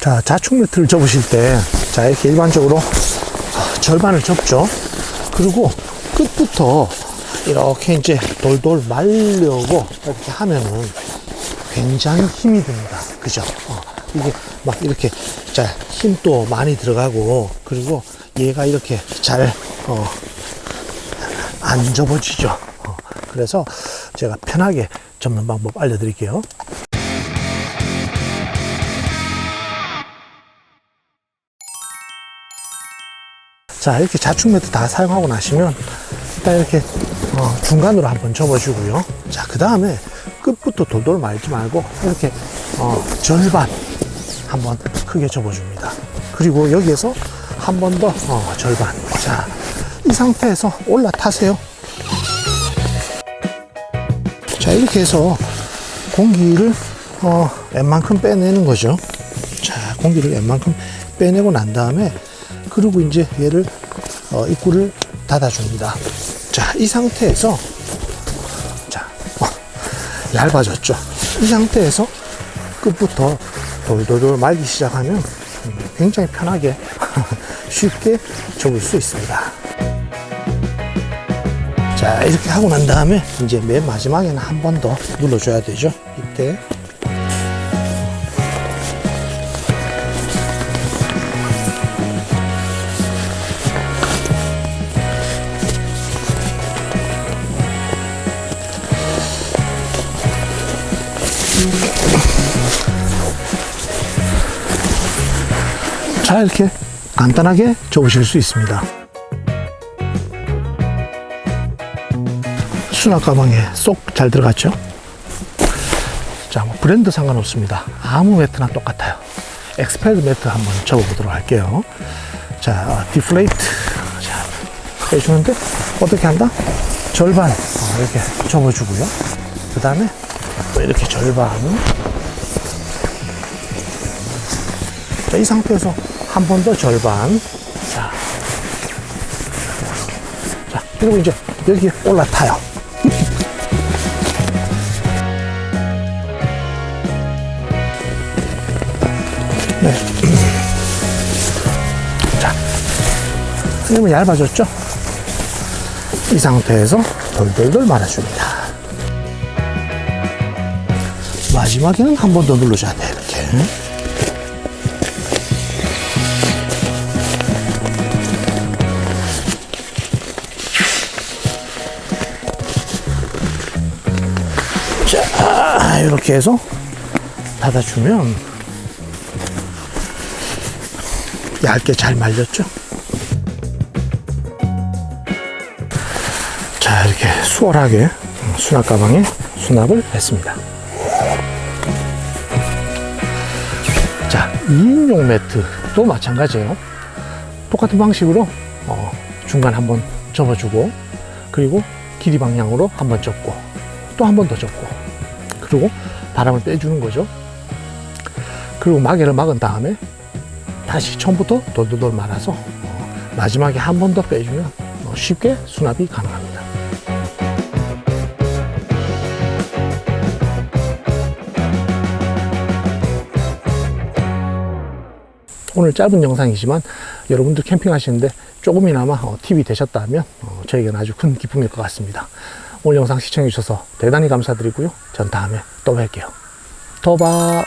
자, 자축 매트를 접으실 때, 자, 이렇게 일반적으로 아, 절반을 접죠. 그리고 끝부터 이렇게 이제 돌돌 말려고 이렇게 하면은 굉장히 힘이 듭니다. 그죠? 어, 이게 막 이렇게 자, 힘도 많이 들어가고, 그리고 얘가 이렇게 잘, 어, 안 접어지죠. 어, 그래서 제가 편하게 접는 방법 알려드릴게요. 자, 이렇게 자축 매트 다 사용하고 나시면 일단 이렇게 어, 중간으로 한번 접어주고요. 자, 그 다음에 끝부터 돌돌 말지 말고 이렇게 어, 절반 한번 크게 접어줍니다. 그리고 여기에서 한 번더 어, 절반. 자, 이 상태에서 올라타세요. 자, 이렇게 해서 공기를 어, 웬만큼 빼내는 거죠. 자, 공기를 웬만큼 빼내고 난 다음에 그리고 이제 얘를 어, 입구를 닫아줍니다. 자, 이 상태에서 자, 어, 얇아졌죠. 이 상태에서 끝부터 돌돌돌 말기 시작하면 음, 굉장히 편하게 쉽게 접을 수 있습니다. 자, 이렇게 하고 난 다음에 이제 맨 마지막에는 한 번 더 눌러줘야 되죠. 이때. 자, 이렇게 간단하게 접으실 수 있습니다. 수납 가방에 쏙 잘 들어갔죠? 자, 뭐 브랜드 상관없습니다. 아무 매트나 똑같아요. 엑스패드 매트 한번 접어보도록 할게요. 자, 디플레이트. 자, 해주는데 어떻게 한다? 절반 어, 이렇게 접어주고요. 그 다음에 또 이렇게 절반. 자, 이 상태에서 한 번 더 절반. 자, 자, 그리고 이제 여기 올라타요. 네. 자, 그러면 얇아졌죠? 이 상태에서 돌돌돌 말아줍니다. 마지막에는 한 번더 눌러줘야 돼, 이렇게. 자, 이렇게 해서 닫아주면 얇게 잘 말렸죠? 자, 이렇게 수월하게 수납 가방에 수납을 했습니다. 자, 2인용 매트도 마찬가지예요. 똑같은 방식으로 어, 중간 한번 접어주고 그리고 길이 방향으로 한번 접고 또 한 번 더 접고 그리고 바람을 빼주는 거죠. 그리고 마개를 막은 다음에 다시 처음부터 돌돌돌 말아서 어, 마지막에 한 번 더 빼주면 어, 쉽게 수납이 가능합니다. 오늘 짧은 영상이지만 여러분들 캠핑하시는데 조금이나마 어, 팁이 되셨다면 어, 저에게는 아주 큰 기쁨일 것 같습니다. 오늘 영상 시청해 주셔서 대단히 감사드리고요. 전 다음에 또 뵐게요. 더 봐.